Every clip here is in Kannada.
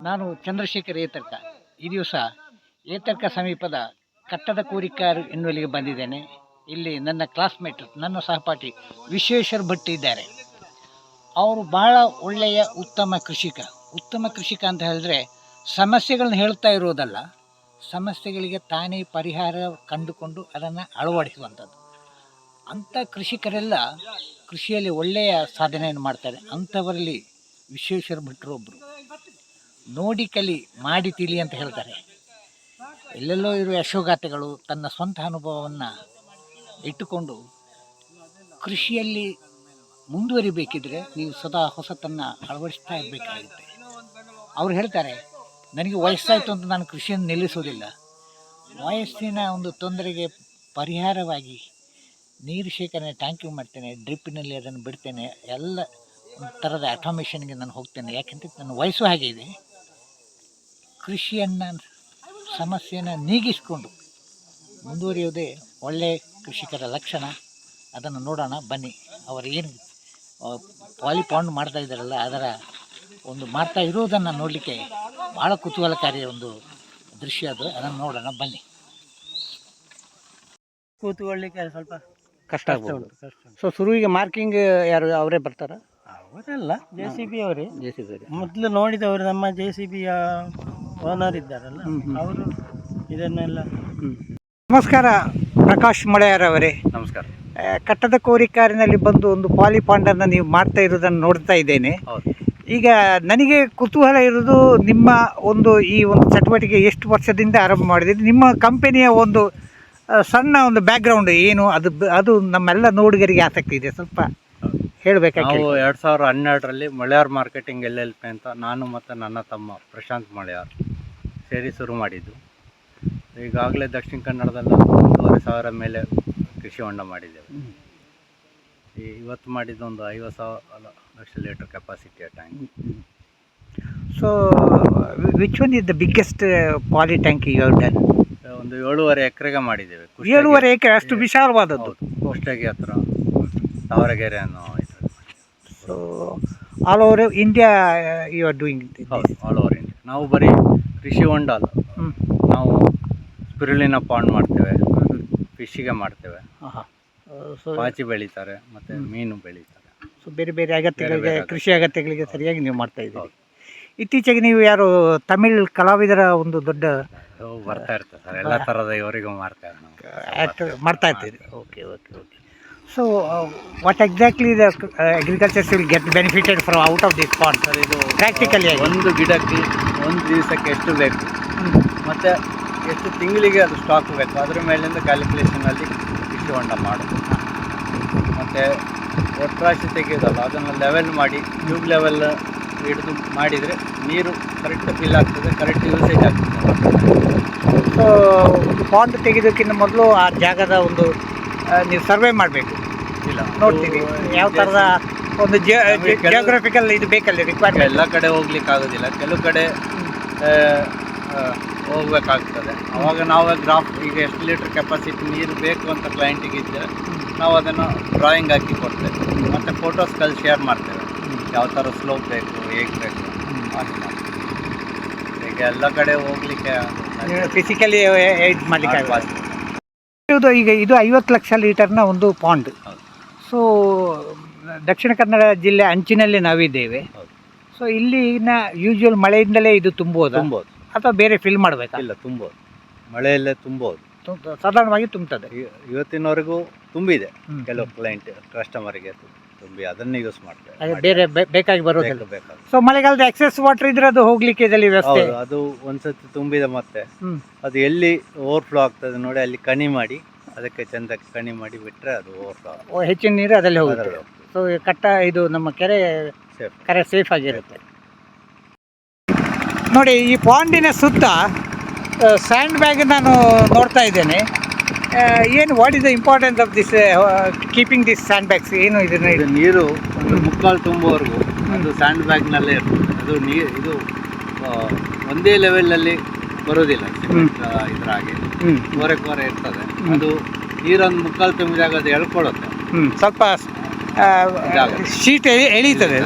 ನಾನು ಚಂದ್ರಶೇಖರ್ ಏತರ್ಕ. ಈ ದಿವಸ ಏತರ್ಕ ಸಮೀಪದ ಕಟ್ಟದ ಕೋರಿಕಾರು ಎನ್ನುವಲ್ಲಿಗೆ ಬಂದಿದ್ದೇನೆ. ಇಲ್ಲಿ ನನ್ನ ಕ್ಲಾಸ್ಮೇಟ್ ನನ್ನ ಸಹಪಾಠಿ ವಿಶ್ವೇಶ್ವರ್ ಭಟ್ ಇದ್ದಾರೆ. ಅವರು ಬಹಳ ಒಳ್ಳೆಯ ಉತ್ತಮ ಕೃಷಿಕ. ಉತ್ತಮ ಕೃಷಿಕ ಅಂತ ಹೇಳಿದ್ರೆ ಸಮಸ್ಯೆಗಳನ್ನ ಹೇಳ್ತಾ ಇರೋದಲ್ಲ. ಸಮಸ್ಯೆಗಳಿಗೆ ತಾನೇ ಪರಿಹಾರ ಕಂಡುಕೊಂಡು ಅದನ್ನು ಅಳವಡಿಸುವಂಥದ್ದು. ಅಂಥ ಕೃಷಿಕರೆಲ್ಲ ಕೃಷಿಯಲ್ಲಿ ಒಳ್ಳೆಯ ಸಾಧನೆಯನ್ನು ಮಾಡ್ತಾರೆ. ಅಂಥವರಲ್ಲಿ ವಿಶ್ವೇಶ್ವರ ಭಟ್ರು ಒಬ್ಬರು ನೋಡಿ ಕಲಿ ಮಾಡಿ ತಿಳಿ ಅಂತ ಹೇಳ್ತಾರೆ. ಎಲ್ಲೆಲ್ಲೋ ಇರುವ ಯಶೋಗಾಥೆಗಳು ತನ್ನ ಸ್ವಂತ ಅನುಭವವನ್ನು ಇಟ್ಟುಕೊಂಡು ಕೃಷಿಯಲ್ಲಿ ಮುಂದುವರಿಬೇಕಿದ್ರೆ ನೀವು ಸದಾ ಹೊಸತನ್ನು ಅಳವಡಿಸ್ತಾ ಇರಬೇಕಾಗುತ್ತೆ. ಅವ್ರು ಹೇಳ್ತಾರೆ, ನನಗೆ ವಯಸ್ಸಾಯಿತು ಅಂತ ನಾನು ಕೃಷಿಯನ್ನು ನಿಲ್ಲಿಸೋದಿಲ್ಲ. ವಯಸ್ಸಿನ ಒಂದು ತೊಂದರೆಗೆ ಪರಿಹಾರವಾಗಿ ನೀರು ಶೇಖರಣೆ ಟ್ಯಾಂಕಿಂಗ್ ಮಾಡ್ತೇನೆ ಡ್ರಿಪ್ಪಿನಲ್ಲಿ ಅದನ್ನು ಬಿಡ್ತೇನೆ, ಎಲ್ಲ ಒಂದು ಥರದ ಅಟೋಮೇಷನ್ಗೆ ನಾನು ಹೋಗ್ತೇನೆ. ಯಾಕೆಂತ ನನ್ನ ವಯಸ್ಸು ಹಾಗೆ ಇದೆ. ಕೃಷಿಯನ್ನು ಸಮಸ್ಯೆಯನ್ನು ನೀಗಿಸಿಕೊಂಡು ಮುಂದುವರಿಯೋದೇ ಒಳ್ಳೆಯ ಕೃಷಿಕರ ಲಕ್ಷಣ. ಅದನ್ನು ನೋಡೋಣ ಬನ್ನಿ. ಅವರು ಏನು ಪಾಲಿಪಾಂಡ್ ಮಾಡ್ತಾ ಇದ್ದಾರಲ್ಲ ಅದರ ಒಂದು ಮಾಡ್ತಾ ಇರುವುದನ್ನು ನೋಡಲಿಕ್ಕೆ ಭಾಳ ಕುತೂಹಲಕಾರಿಯ ಒಂದು ದೃಶ್ಯ ಅದು. ಅದನ್ನು ನೋಡೋಣ ಬನ್ನಿ. ಕೂತ್ಕೊಳ್ಳಿಕ್ಕೆ ಸ್ವಲ್ಪ ಕಷ್ಟ ಉಂಟು ಕಷ್ಟ ಉಂಟು. ಸೊ ಶುರುವಿಗೆ ಮಾರ್ಕಿಂಗ್ ಯಾರು ಅವರೇ ಬರ್ತಾರ? ಅವರಲ್ಲ ಜೆ ಸಿ ಬಿ ಅವರೇ. ಜೆ ಸಿ ಬಿ ಮೊದಲು ನೋಡಿದವರು ನಮ್ಮ ಜೆ ಸಿ ಬಿಯ ಓನರ್ ಇದ್ದಾರಲ್ಲ. ಅವರು ಇದನ್ನೆಲ್ಲ ನಮಸ್ಕಾರ ಪ್ರಕಾಶ್ ಮಳೆಯಾರ್ ಅವರೇ ನಮಸ್ಕಾರ ಕಟ್ಟದ ಕಟ್ಟದ ಕೋರಿಕಾರಿನಲ್ಲಿ ಬಂದು ಒಂದು ಪಾಲಿಪಾಂಡನ್ನು ನೀವು ಮಾಡ್ತಾ ಇರೋದನ್ನು ನೋಡ್ತಾ ಇದ್ದೇನೆ. ಹೌದು. ಈಗ ನನಗೆ ಕುತೂಹಲ ಇರೋದು ನಿಮ್ಮ ಒಂದು ಈ ಒಂದು ಚಟುವಟಿಕೆ ಎಷ್ಟು ವರ್ಷದಿಂದ ಆರಂಭ ಮಾಡಿದ್ದೀರಿ ನಿಮ್ಮ ಕಂಪನಿಯ ಒಂದು ಸಣ್ಣ ಒಂದು ಬ್ಯಾಕ್ಗ್ರೌಂಡ್ ಏನು? ಅದು ಅದು ನಮ್ಮೆಲ್ಲ ನೋಡುಗರಿಗೆ ಆಸಕ್ತಿ ಇದೆ. ಸ್ವಲ್ಪ ಹೇಳಬೇಕಾಗಿ ನಾವು ಎರಡು ಸಾವಿರ ಹನ್ನೆರಡರಲ್ಲಿ Maleyar marketing L L P ಅಂತ ನಾನು ಮತ್ತು ನನ್ನ ತಮ್ಮ ಪ್ರಶಾಂತ್ ಮಳೆಯಾರ್ ಸೇರಿ ಶುರು ಮಾಡಿದ್ದು. ಈಗಾಗಲೇ ದಕ್ಷಿಣ ಕನ್ನಡದಲ್ಲಿ ಒಂದೂವರೆ ಸಾವಿರ ಮೇಲೆ ಕೃಷಿ ಹೊಂಡ ಮಾಡಿದ್ದೇವೆ. ಈ ಇವತ್ತು ಮಾಡಿದ್ದು ಒಂದು ಐವತ್ತು ಸಾವಿರ lakh litre ಕೆಪಾಸಿಟಿಯ tank so which one is the biggest poly tank you done ಒಂದು ಏಳುವರೆ ಎಕರೆಗೆ ಮಾಡಿದ್ದೇವೆ. ಏಳುವರೆ ಎಕರೆ ಅಷ್ಟು ವಿಶಾಲವಾದದ್ದು. ಅಷ್ಟಾಗಿ ಕುಷ್ಟಗಿ ಹತ್ರ. ತಾವರಗೆರೆ ಅನ್ನೋ ಇದ್ರಲ್ಲಿ so all over India you are doing ಹೌದು ಆಲ್ ಓವರ್ ಇಂಡಿಯಾ ನಾವು ಬರೀ ಕೃಷಿ ಹೊಂಡ ಅಲ್ಲ. ನಾವು ಸ್ಪಿರುಲಿನ ಪಾಂಡ್ ಮಾಡ್ತೇವೆ ಫಿಶಿಗೆ ಮಾಡ್ತೇವೆ. ಸೊ ಪಾಚಿ ಬೆಳೀತಾರೆ ಮತ್ತೆ ಮೀನು ಬೆಳೀತಾರೆ. ಸೊ ಬೇರೆ ಬೇರೆ ಅಗತ್ಯಗಳಿಗೆ ಕೃಷಿ ಅಗತ್ಯಗಳಿಗೆ ಸರಿಯಾಗಿ ನೀವು ಮಾಡ್ತಾ ಇದ್ದೀರಿ. ಇತ್ತೀಚೆಗೆ ನೀವು ಯಾರು ತಮಿಳ್ ಕಲಾವಿದರ ಒಂದು ದೊಡ್ಡ ಬರ್ತಾ ಇರ್ತದೆ ಸರ್. ಎಲ್ಲ ಥರದ ಇವರಿಗೂ ಮಾಡ್ತಾ ಇರ್ತೀವಿ okay okay okay so what exactly the agricultures will get benefited from out of this pond sir ಇದು ಪ್ರಾಕ್ಟಿಕಲಿ ಆಗಿ. ಒಂದು ಗಿಡಕ್ಕೆ ಒಂದು ದಿವಸಕ್ಕೆ ಎಷ್ಟು ಬೇಕು ಮತ್ತು ಎಷ್ಟು ತಿಂಗಳಿಗೆ ಅದು ಸ್ಟಾಕ್ ಬೇಕು ಅದ್ರ ಮೇಲಿಂದ ಕ್ಯಾಲ್ಕುಲೇಷನಲ್ಲಿ ಇಷ್ಟು ಹೊಂಡ ಮಾಡೋದು. ಮತ್ತು ಒಟ್ರಾಶಿ ತೆಗೆಯೋದಲ್ಲ ಅದನ್ನು ಲೆವೆಲ್ ಮಾಡಿ ಟ್ಯೂಬ್ ಲೆವೆಲ್ ಹಿಡಿದು ಮಾಡಿದರೆ ನೀರು ಕರೆಕ್ಟ್ ಫಿಲ್ ಆಗ್ತದೆ ಕರೆಕ್ಟ್ ಯೂಸೇಜ್ ಆಗ್ತದೆ. ಸೊ ಒಂದು ಪಾಂಡ್ ತೆಗೆಯೋದಕ್ಕಿಂತ ಮೊದಲು ಆ ಜಾಗದ ಒಂದು ನೀವು ಸರ್ವೆ ಮಾಡಬೇಕು. ಇಲ್ಲ. ನೋಡ್ತೀವಿ ಯಾವ ಥರದ ಒಂದು ಜಿಯೋಗ್ರಫಿಕಲ್ ಇದು ಬೇಕಲ್ಲಿ ರಿಕ್ವೈರ್ಮೆಂಟ್ ಎಲ್ಲ ಕಡೆ ಹೋಗ್ಲಿಕ್ಕೆ ಆಗೋದಿಲ್ಲ. ಕೆಲವು ಕಡೆ ಹೋಗ್ಬೇಕಾಗ್ತದೆ. ಅವಾಗ ನಾವು ಗ್ರಾಫ್ ಈಗ ಎಷ್ಟು ಲೀಟ್ರ್ ಕೆಪಾಸಿಟಿ ನೀರು ಬೇಕು ಅಂತ ಕ್ಲೈಂಟಿಗೆ ಇದ್ದರೆ ನಾವು ಅದನ್ನು ಡ್ರಾಯಿಂಗ್ ಹಾಕಿ ಕೊಡ್ತೇವೆ. ಮತ್ತು ಕಲ್ ಶೇರ್ ಮಾಡ್ತೇವೆ. ಯಾವ ಥರ ಸ್ಲೋಪ್ ಬೇಕು ಹೇಗೆ ಬೇಕು. ಈಗ ಎಲ್ಲ ಕಡೆ ಹೋಗ್ಲಿಕ್ಕೆ ಫಿಸಿಕಲಿ ಇದು ಮಾಡಲಿಕ್ಕೆ ಆಗಲ್ಲ. ಇದು ಈಗ ಇದು ಐವತ್ತು ಲಕ್ಷ ಲೀಟರ್ನ ಒಂದು ಪಾಂಡ್. ಸೊ ದಕ್ಷಿಣ ಕನ್ನಡ ಜಿಲ್ಲೆ ಅಂಚಿನಲ್ಲಿ ನಾವಿದ್ದೇವೆ. ಸೊ ಇಲ್ಲಿನ ಯೂಶುವಲ್ ಮಳೆಯಿಂದಲೇ ಇದು ತುಂಬೋದು? ತುಂಬೋದು. ಅಥವಾ ಬೇರೆ ಫಿಲ್ ಮಾಡಬೇಕಾ? ಇಲ್ಲ ತುಂಬೋದು. ಮಳೆಯಲ್ಲೇ ತುಂಬೋದು. ಸಾಧಾರಣವಾಗಿ ತುಂಬುತ್ತದೆ ಇವತ್ತಿನವರೆಗೂ ತುಂಬಿದೆ. ಕೆಲವು ಕ್ಲೈಂಟ್ ಕಸ್ಟಮರಿಗೆ ತುಂಬಿ ಅದನ್ನೇ ಯೂಸ್ ಮಾಡ್ತಾರೆ ಬೇರೆ ಬೇಕಾಗಿ ಬರೋದಿಲ್ಲ. ಸೊ ಮಳೆಗಾಲದ ಎಕ್ಸೆಸ್ ವಾಟರ್ ಇದ್ರೆ ಅದು ಹೋಗ್ಲಿಕ್ಕೆ ಇದರಲ್ಲಿ ವ್ಯವಸ್ಥೆ? ಅದು ಒಂದ್ಸತಿ ತುಂಬಿದೆ ಮತ್ತೆ. ಅದು ಎಲ್ಲಿ ಓವರ್ ಫ್ಲೋ ಆಗ್ತದೆ ನೋಡಿ ಅಲ್ಲಿ ಕಣಿ ಮಾಡಿ ಅದಕ್ಕೆ ಚಂದ ಕಣಿ ಮಾಡಿ ಬಿಟ್ರೆ ಅದು ಓವರ್ಫ್ಲೋ ಓ, ಹೆಚ್ಚಿನ ನೀರು ಅದರಲ್ಲಿ ಹೋಗುತ್ತೆ. ಸೊ ಕಟ್ಟ ಇದು ನಮ್ಮ ಕೆರೆ ಸೇಫ್ ಕೆರೆ ಸೇಫ್ ಆಗಿರುತ್ತೆ. ನೋಡಿ ಈ ಪಾಂಡಿನ ಸುತ್ತ ಸ್ಯಾಂಡ್ ಬ್ಯಾಗ್ ನಾನು ನೋಡ್ತಾ ಇದ್ದೇನೆ. ಏನು what is the importance of this keeping this sand bags ಏನು ಇದನ್ನ ಇದು ನೀರು ಒಂದು ಮುಕ್ಕಾಲು ತುಂಬುವವರೆಗೂ ಒಂದು ಸ್ಯಾಂಡ್ ಬ್ಯಾಗ್ನಲ್ಲೇ ಇರ್ತದೆ. ಅದು ನೀರು ಇದು ಆ, ಒಂದೇ ಲೆವೆಲಲ್ಲಿ ಬರೋದಿಲ್ಲ ಸಿಮೆಂಟ್ ಇದ್ರ ಹಾಗೆ. ಹ್ಞೂ ಕೋರೆ ಕೋರೆ ಇರ್ತದೆ. ಅದು ನೀರೊಂದು ಮುಕ್ಕಾಲು ತುಂಬಿದಾಗ ಅದು ಎಳ್ಕೊಳ್ಳುತ್ತೆ. ಹ್ಞೂ ಸ್ವಲ್ಪ. ಶೀಟ್ ಎಳೀತದೆ.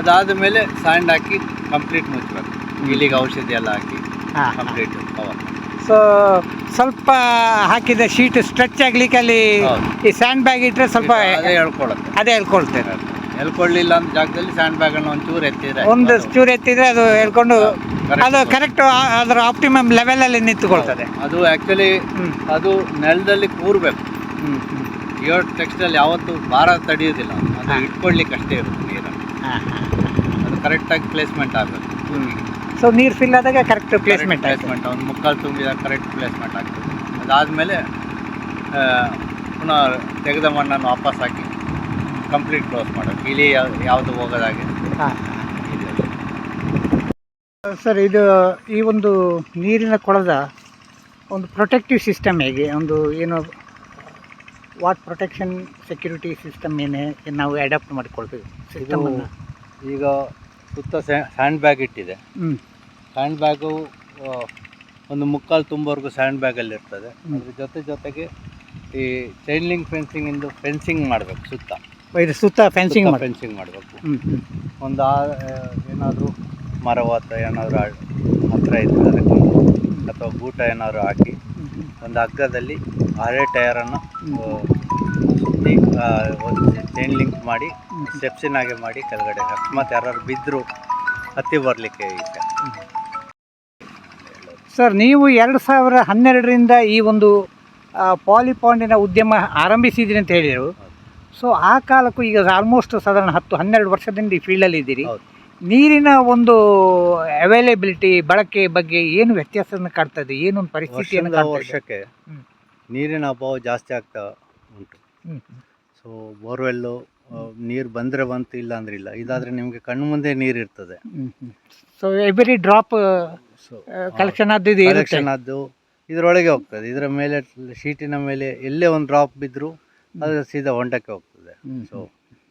ಅದಾದ ಮೇಲೆ ಸ್ಯಾಂಡ್ ಹಾಕಿ ಕಂಪ್ಲೀಟ್ ಮುಚ್ಚಬೇಕು. ಇಲ್ಲಿಗೆ ಔಷಧಿ ಎಲ್ಲ ಹಾಕಿ ಕಂಪ್ಲೀಟ್ ಕವರ್ ಸೊ ಸ್ವಲ್ಪ ಹಾಕಿದ ಶೀಟ್ ಸ್ಟ್ರೆಚ್ ಆಗ್ಲಿಕ್ಕೆ ಅಲ್ಲಿ ಈ ಸ್ಯಾಂಡ್ ಬ್ಯಾಗ್ ಇಟ್ಟರೆ ಸ್ವಲ್ಪ ಅದೇ ಹೇಳ್ಕೊಳುತ್ತೆ ಅದೇ ಹೇಳ್ಕೊಳ್ತೇನೆ ಹೇಳ್ಕೊಳ್ಳಿಲ್ಲ ಅಂತ ಜಾಗದಲ್ಲಿ ಸ್ಯಾಂಡ್ ಬ್ಯಾಗ್ ಅನ್ನು ಒಂಚೂರು ಎತ್ತಿದ್ರೆ ಒಂದು ಚೂರು ಎತ್ತಿದ್ರೆ ಅದು ಹೇಳ್ಕೊಂಡು ಅದು ಕರೆಕ್ಟ್ ಅದರ ಆಪ್ಟಿಮಮ್ ಲೆವೆಲಲ್ಲಿ ನಿಂತುಕೊಳ್ತದೆ. ಅದು ಆ್ಯಕ್ಚುಲಿ ಅದು ನೆಲದಲ್ಲಿ ಕೂರ್ಬೇಕು. ಇಯರ್ ಟೆಕ್ಸ್ಟ್ ಅಲ್ಲಿ ಯಾವತ್ತು ಭಾರ ತಡೆಯೋದಿಲ್ಲ. ಅದು ಇಟ್ಕೊಳ್ಳಿಕ್ಕೆ ಅಷ್ಟೇ ಇರುತ್ತೆ ನೀರನ್ನು. ಅದು ಕರೆಕ್ಟಾಗಿ ಪ್ಲೇಸ್ಮೆಂಟ್ ಆಗಬೇಕು. ಸೊ ನೀರು ಫಿಲ್ ಆದಾಗ ಕರೆಕ್ಟ್ ಪ್ಲೇಸ್ಮೆಂಟ್ ಪ್ಲೇಸ್ಮೆಂಟ್ ಒಂದು ಮುಕ್ಕಾಲು ತುಂಬಿದ ಕರೆಕ್ಟ್ ಪ್ಲೇಸ್ಮೆಂಟ್ ಆಗ್ತದೆ. ಅದಾದಮೇಲೆ ಪುನಃ ತೆಗೆದ ಮಣ್ಣನ್ನು ವಾಪಸ್ ಹಾಕಿ ಕಂಪ್ಲೀಟ್ ಕ್ಲೋಸ್ ಮಾಡೋದು ಇಲ್ಲಿ ಯಾವುದು ಯಾವುದು ಹೋಗೋದಾಗೆ ಸರ್ ಇದು ಈ ಒಂದು ನೀರಿನ ಕೊಳದ ಒಂದು ಪ್ರೊಟೆಕ್ಟಿವ್ ಸಿಸ್ಟಮ್ ಹೇಗೆ? ಒಂದು ಏನು ವಾಟ್ ಪ್ರೊಟೆಕ್ಷನ್ ಸೆಕ್ಯೂರಿಟಿ ಸಿಸ್ಟಮ್ ಏನೇ ನಾವು ಅಡಾಪ್ಟ್ ಮಾಡಿಕೊಳ್ತೀವಿ? ಸಿಸ್ಟಮ್ ಈಗ ಸುತ್ತ ಸ್ಯಾಂಡ್ ಬ್ಯಾಗ್ ಇಟ್ಟಿದೆ. ಹ್ಞೂ ಸ್ಯಾಂಡ್ ಬ್ಯಾಗು ಒಂದು ಮುಕ್ಕಾಲು ತುಂಬವರೆಗೂ ಸ್ಯಾಂಡ್ ಬ್ಯಾಗಲ್ಲಿ ಇರ್ತದೆ. ಅದ್ರ ಜೊತೆ ಜೊತೆಗೆ ಈ ಚೈನ್ ಲಿಂಕ್ ಫೆನ್ಸಿಂಗ್ ಇಂದು ಫೆನ್ಸಿಂಗ್ ಮಾಡಬೇಕು ಸುತ್ತ. ಇದು ಸುತ್ತ ಫೆನ್ಸಿಂಗ್ ಮಾಡಿ ಫೆನ್ಸಿಂಗ್ ಮಾಡಬೇಕು. ಒಂದು ಏನಾದರೂ ಮರವ ಅಥವಾ ಏನಾದರೂ ಹತ್ರ ಇದ್ದರೆ ಅದಕ್ಕೆ ಅಥವಾ ಗೂಟ ಏನಾದರೂ ಹಾಕಿ ಒಂದು ಹಗ್ಗದಲ್ಲಿ ಹಳೆ ಟಯರನ್ನು ಸುತ್ತಿ ಒಂದು ಚೈನ್ ಲಿಂಕ್ ಮಾಡಿ ಸ್ಟೆಪ್ಸಿನಾಗೆ ಮಾಡಿ ಕೆಳಗಡೆ ಅಕಸ್ಮಾತ್ ಯಾರು ಬಿದ್ದರೂ ಹತ್ತಿ ಬರಲಿಕ್ಕೆ ಈಗ. ಸರ್ ನೀವು ಎರಡು ಸಾವಿರ ಹನ್ನೆರಡರಿಂದ ಈ ಒಂದು ಆ, ಪಾಲಿಪಾಂಡಿನ ಉದ್ಯಮ ಆರಂಭಿಸಿದ್ರಿ ಅಂತ ಹೇಳಿದರು. ಸೊ ಆ ಕಾಲಕ್ಕೂ ಈಗ ಆಲ್ಮೋಸ್ಟ್ ಸಾಧಾರಣ ಹತ್ತು ಹನ್ನೆರಡು ವರ್ಷದಿಂದ ಈ ಫೀಲ್ಡಲ್ಲಿ ಇದ್ದೀರಿ ನೀರಿನ ಒಂದು ಅವೈಲೇಬಿಲಿಟಿ ಬಳಕೆ ಬಗ್ಗೆ ಏನು ವ್ಯತ್ಯಾಸವನ್ನು ಏನೊಂದು ಪರಿಸ್ಥಿತಿಯನ್ನು ಕಾಡ್ತಾ ಇದೆ? ವರ್ಷಕ್ಕೆ ಹ್ಮ್. ನೀರಿನ ಅಭಾವ ಜಾಸ್ತಿ ಆಗ್ತಾ ಉಂಟು ಹ್ಮ್. ಸೊ ಬೋರ್ವೆಲ್ಲು ನೀರು ಬಂದರೆ ಬಂತು ಇಲ್ಲ ಅಂದ್ರೆ ಇಲ್ಲ ಇದಾದರೆ ನಿಮಗೆ ಕಣ್ಣು ಮುಂದೆ ನೀರು ಇರ್ತದೆ ಹ್ಮ್ ಹ್ಮ್. So every drop so collection ಆದ್ದು ಇದು ಇರುತ್ತೆ ಕಲೆಕ್ಷನ್ ಆದ್ದು ಇದರೊಳಗೆ ಹೋಗ್ತದೆ ಇದರ ಮೇಲೆ ಶೀಟಿನ ಮೇಲೆ ಎಲ್ಲೇ ಒಂದು ಡ್ರಾಪ್ ಬಿದ್ದರೂ ಅದು ಸೀದಾ ಹೊಂಡಕ್ಕೆ ಹೋಗ್ತದೆ. ಸೊ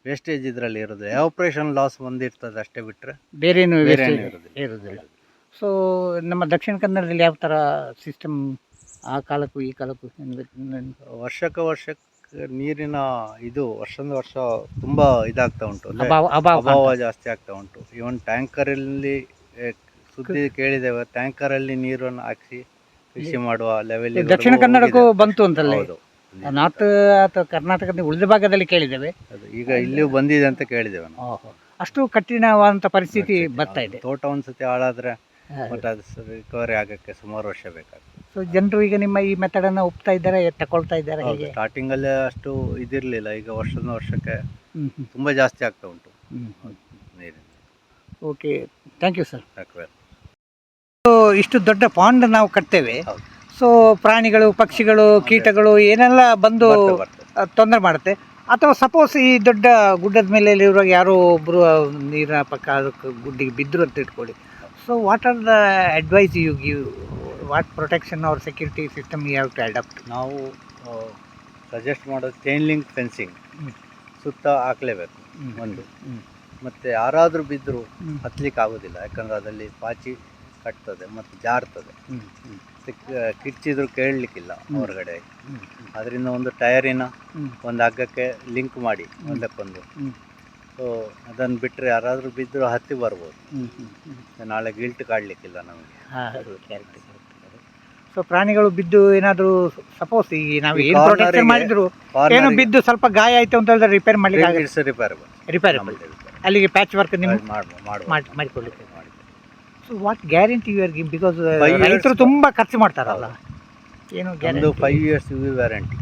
ವೇಸ್ಟೇಜ್ ಇದರಲ್ಲಿ ಇರೋದು ಆಪ್ರೇಷನ್ ಲಾಸ್ ಒಂದಿರ್ತದೆ ಅಷ್ಟೇ ಬಿಟ್ಟರೆ ಬೇರೇನು ಇರೋದಿಲ್ಲ. ಇರೋದಿಲ್ಲ. ಸೊ ನಮ್ಮ ದಕ್ಷಿಣ ಕನ್ನಡದಲ್ಲಿ ಯಾವ ಥರ ಸಿಸ್ಟಮ್ ಆ ಕಾಲಕ್ಕೂ ಈ ಕಾಲಕ್ಕೂ ವರ್ಷಕ್ಕೆ ವರ್ಷಕ್ಕೆ ನೀರಿನ ಇದು ವರ್ಷದ ವರ್ಷ ತುಂಬ ಇದಾಗ್ತಾ ಉಂಟು. ಅಭಾವ ಜಾಸ್ತಿ ಆಗ್ತಾ ಉಂಟು. ಇವನ್ ಟ್ಯಾಂಕರಲ್ಲಿ ಸುದ್ದಿ ಕೇಳಿದ್ದೇವೆ ಟ್ಯಾಂಕರಲ್ಲಿ ನೀರನ್ನು ಹಾಕಿಸಿ ಕೃಷಿ ಮಾಡುವ ಲೆವೆಲ್ ದಕ್ಷಿಣ ಕನ್ನಡಕ್ಕೂ ಬಂತು ಅಂತಲ್ಲ? ಹೌದು. ನಾರ್ತ್ ಅಥವಾ ಕರ್ನಾಟಕದ ಉಳಿದ ಭಾಗದಲ್ಲಿ ಕೇಳಿದ್ದೇವೆ. ಅದು ಈಗ ಇಲ್ಲಿಯೂ ಬಂದಿದೆ ಅಂತ ಕೇಳಿದ್ದೇವೆ ನಾವು. ಅಷ್ಟು ಕಠಿಣವಾದಂಥ ಪರಿಸ್ಥಿತಿ ಬರ್ತಾ ಇದೆ. ತೋಟ ಒಂದ್ಸತಿ ಹಾಳಾದ್ರೆ ಮತ್ತೆ ಅದು ರಿಕವರಿ ಆಗಕ್ಕೆ ಸುಮಾರು ವರ್ಷ ಬೇಕಾಗ್ತದೆ. ಸೊ ಜನರು ಈಗ ನಿಮ್ಮ ಈ ಮೆಥಡನ್ನು ಒಪ್ತಾ ಇದ್ದಾರೆ ತಗೊಳ್ತಾ ಇದ್ದಾರೆ ಹೇಗೆ? ಸ್ಟಾರ್ಟಿಂಗ್ ಅಲ್ಲಿ ಅಷ್ಟು ಇದಿರ್ಲಿಲ್ಲ. ಈಗ ವರ್ಷದ ವರ್ಷಕ್ಕೆ ತುಂಬಾ ಜಾಸ್ತಿ ಆಗ್ತಾ ಉಂಟು. ನೀರಿನ ಓಕೆ ಥ್ಯಾಂಕ್ ಯು ಸರ್ ಇಷ್ಟು ದೊಡ್ಡ ಪಾಂಡ್ ನಾವು ಕಟ್ತೇವೆ. ಸೊ ಪ್ರಾಣಿಗಳು ಪಕ್ಷಿಗಳು ಕೀಟಗಳು ಏನೆಲ್ಲ ಬಂದು. ತೊಂದರೆ ಮಾಡುತ್ತೆ. ಅಥವಾ ಸಪೋಸ್ ಈ ದೊಡ್ಡ ಗುಡ್ಡದ ಮೇಲೆ ಇರುವಾಗ ಯಾರೋ ಒಬ್ಬರು ನೀರಿನ ಪಕ್ಕ ಅದಕ್ಕೆ ಗುಡ್ಡಿಗೆ ಬಿದ್ದರು ಅಂತ ಇಟ್ಕೊಳ್ಳಿ. So what are the advice you give what protection ಅವ್ರ security system you have to adapt ನಾವು ಸಜೆಸ್ಟ್ ಮಾಡೋದು ಚೈನ್ ಲಿಂಕ್ ಫೆನ್ಸಿಂಗ್ ಸುತ್ತ ಹಾಕ್ಲೇಬೇಕು ಒಂದು. ಮತ್ತು ಯಾರಾದರೂ ಬಿದ್ದರೂ ಹತ್ತಲಿಕ್ಕೆ ಆಗೋದಿಲ್ಲ ಯಾಕಂದರೆ ಅದರಲ್ಲಿ ಪಾಚಿ ಕಟ್ತದೆ ಮತ್ತು ಜಾರ್ತದೆ. ಹ್ಮ್. ಮತ್ತೆ ಕ- ಕಿರ್ಚಿದ್ರು ಕೇಳಲಿಕ್ಕಿಲ್ಲ ಹೊರಗಡೆ. ಅದರಿಂದ ಒಂದು ಟಯರಿನ ಒಂದು ಹಗ್ಗಕ್ಕೆ ಲಿಂಕ್ ಮಾಡಿ ಒಂದಕ್ಕೊಂದು. ಸೊ ಅದನ್ನು ಬಿಟ್ಟರೆ ಯಾರಾದರೂ ಬಿದ್ದರೂ ಹತ್ತಿ ಬರ್ಬೋದು. ನಾಳೆ ಗಿಲ್ಟ್ ಕಾಡಲಿಕ್ಕಿಲ್ಲ ನಮಗೆ. ಸೊ ಪ್ರಾಣಿಗಳು ಬಿದ್ದು ಏನಾದರೂ ಸಪೋಸ್ ಈ ನಾವು ಏನು ಪ್ರೊಟೆಕ್ಷನ್ ಮಾಡಿದ್ರು ಏನು ಬಿದ್ದು ಸ್ವಲ್ಪ ಗಾಯ ಆಯಿತು ಅಂತ ಹೇಳಿದ್ರೆ ರಿಪೇರ್ ಮಾಡಲಿಕ್ಕೆ ರಿಪೇರ್ ರಿಪೇರ್ ಅಲ್ಲಿಗೆ ಪ್ಯಾಚ್ ವರ್ಕ್ ನಿಮ್ಮ ಮಾಡುವ ಮಾಡಿ ಮಾಡಿಕೊಡ್ಲಿಕ್ಕೆ so what guarantee you are give because Five years ರೈತರು ತುಂಬಾ ಖರ್ಚು ಮಾಡ್ತಾರಲ್ಲ. ಏನು ಒಂದು guarantee five years you we warranty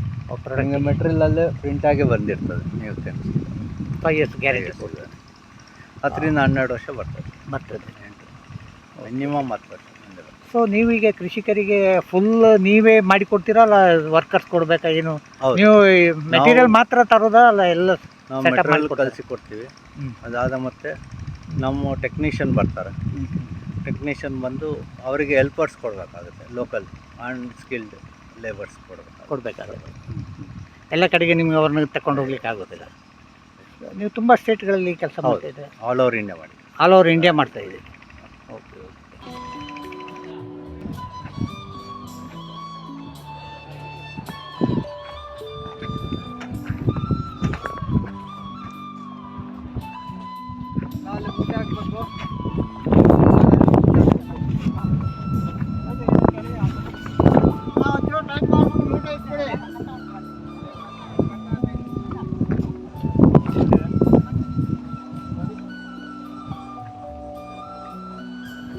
ನಿಮಗೆ ಮೆಟೀರಿಯಲಲ್ಲೇ ಪ್ರಿಂಟ್ ಆಗಿ ಬಂದಿರ್ತದೆ ನೀವು ತೆಗ್ಸಿ. Five years guarantee. ಹತ್ತರಿಂದ ಹನ್ನೆರಡು ವರ್ಷ ಬರ್ತದೆ. ಬರ್ತದೆ. ಮಿನಿಮಮ್ ಹತ್ತು ವರ್ಷ. ಸೊ ನೀವೀಗ ಕೃಷಿಕರಿಗೆ ಫುಲ್ ನೀವೇ ಮಾಡಿ ಕೊಡ್ತೀರಾ ಅಲ್ಲ ವರ್ಕರ್ಸ್ ಕೊಡ್ಬೇಕಾ ಏನು? ಹೌದು. ನೀವು ಮೆಟೀರಿಯಲ್ ಮಾತ್ರ ತರೋದಾ ಅಲ್ಲ ಎಲ್ಲ ನಾವು setup ಮೆಟೀರಿಯಲ್ ಮಾಡ್ಕೊಡ್ತಾರೆ. ಕಳಿಸಿ ಕೊಡ್ತೀವಿ. ಹ್ಮ್. ಅದಾದ ಮತ್ತೆ ನಮ್ಮ ಟೆಕ್ನಿಷಿಯನ್ ಬರ್ತಾರೆ. ಟೆಕ್ನಿಷಿಯನ್ ಬಂದು ಅವರಿಗೆ ಹೆಲ್ಪರ್ಸ್ ಕೊಡಬೇಕಾಗುತ್ತೆ ಲೋಕಲ್ ಅನ್ಸ್ಕಿಲ್ಡ್ ಸ್ಕಿಲ್ಡ್ ಲೇಬರ್ಸ್ ಕೊಡಬೇಕು ಕೊಡಬೇಕಾಗುತ್ತೆ. ಎಲ್ಲ ಕಡೆಗೆ ನಿಮಗೆ ಅವ್ರನ್ನ ತಗೊಂಡು ಹೋಗ್ಲಿಕ್ಕೆ ಆಗೋದಿಲ್ಲ. ನೀವು ತುಂಬ ಸ್ಟೇಟ್ಗಳಲ್ಲಿ ಕೆಲಸ. ಮಾಡ್ತಾ ಇದ್ದೀರಾ? ಆಲ್ ಓವರ್ ಇಂಡಿಯಾ ಮಾಡಿ. ಆಲ್ ಓವರ್ ಇಂಡಿಯಾ ಮಾಡ್ತಾ ಇದ್ದೀರಿ.